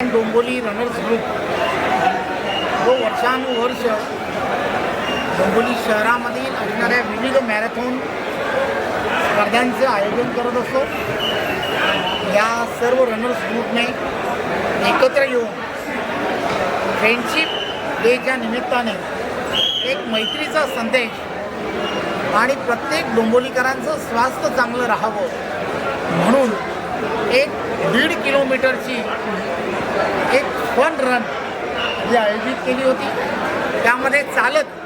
Dombivli runners group. जो वर्षानुवर्ष डोंबोली शहरामधील असणाऱ्या विविध मॅरेथॉन स्पर्धांचं आयोजन करत असतो. या सर्व रनर्स ग्रुपने एकत्र येऊन फ्रेंडशिप डेच्या निमित्ताने एक मैत्रीचा संदेश आणि प्रत्येक डोंबोलीकरांचं स्वास्थ्य चांगलं राहावं म्हणून दीड किलोमीटरची एक फन रन जी आयोजित केली होती. त्यामध्ये चालत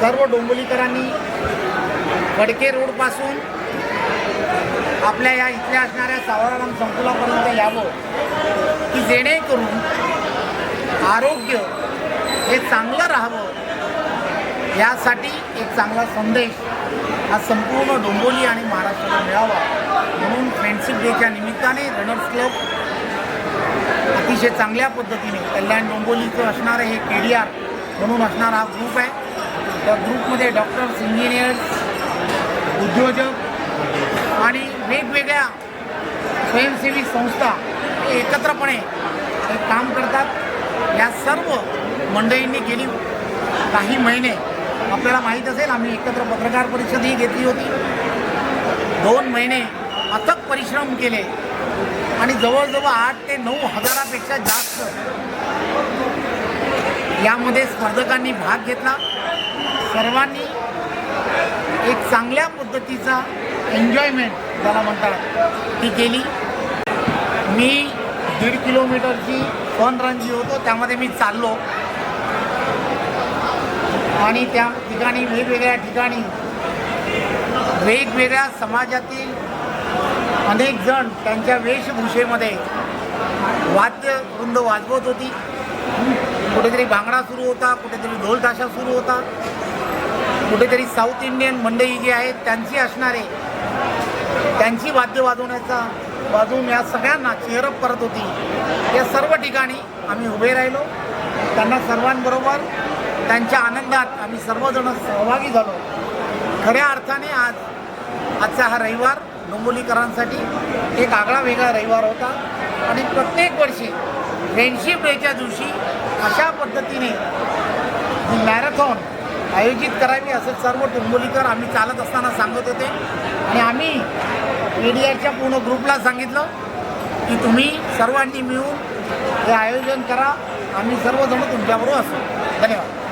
सर्व डोंबोलीकरांनी फडके रोडपासून आपल्या या इथल्या असणाऱ्या सावराराम संकुलापर्यंत यावं की जेणेकरून आरोग्य हे चांगलं राहावं यासाठी एक चांगला संदेश हा संपूर्ण डोंबोली आणि महाराष्ट्राला मिळावा म्हणून फ्रेंडशिप डेच्या निमित्ताने रनर्स क्लब अतिशय चांगल्या पद्धतीने कल्याण डोंबोलीचं असणारं हे के डी आर म्हणून असणारा हा ग्रुप आहे. त्या ग्रुपमध्ये डॉक्टर्स इंजिनियर्स उद्योजक आणि वेगवेगळ्या स्वयंसेवी संस्था हे एकत्रपणे हे काम करतात. या सर्व मंडळींनी गेली काही महिने आपल्याला माहीत असेल आम्ही एकत्र पत्रकार परिषदही घेतली होती. दोन महिने अथक परिश्रम केले. आणि जवळजवळ आठ ते नऊ हजारापेक्षा जास्त यामध्ये स्पर्धकांनी भाग घेतला. सर्वांनी एक चांगल्या पद्धतीचा एन्जॉयमेंट ज्याला म्हणतात ती केली. मी दीड किलोमीटरची फन रन जी होतो त्यामध्ये मी चाललो. आणि त्या ठिकाणी वेगवेगळ्या ठिकाणी वेगवेगळ्या समाजातील अनेक जण त्यांच्या वेशभूषेमध्ये वाद्यवृंद वाजवत होती. कुठेतरी भांगडा सुरू होता कुठेतरी ढोल ताशा सुरू होता. कुठेतरी साऊथ इंडियन मंडळी जी आहेत त्यांची असणारे त्यांची वाद्य वाजवण्याचा वाजवून या सगळ्यांना चेअरअप करत होती. या सर्व ठिकाणी आम्ही उभे राहिलो. त्यांना सर्वांबरोबर त्यांच्या आनंदात आम्ही सर्वजण सहभागी झालो. खऱ्या अर्थाने आज आजचा हा रविवार डोंबोलीकरांसाठी एक आगळा वेगळा रविवार होता. आणि प्रत्येक वर्षी फ्रेंडशिप डेच्या दिवशी अशा पद्धतीने ही मॅरेथॉन आयोजित करावी असं सर्व डोंबोलीकर आम्ही चालत असताना सांगत होते. आणि आम्ही मीडियाच्या पूर्ण ग्रुपला सांगितलं की तुम्ही सर्वांनी मिळून हे आयोजन करा. आम्ही सर्वजण तुमच्याबरोबर असू. धन्यवाद.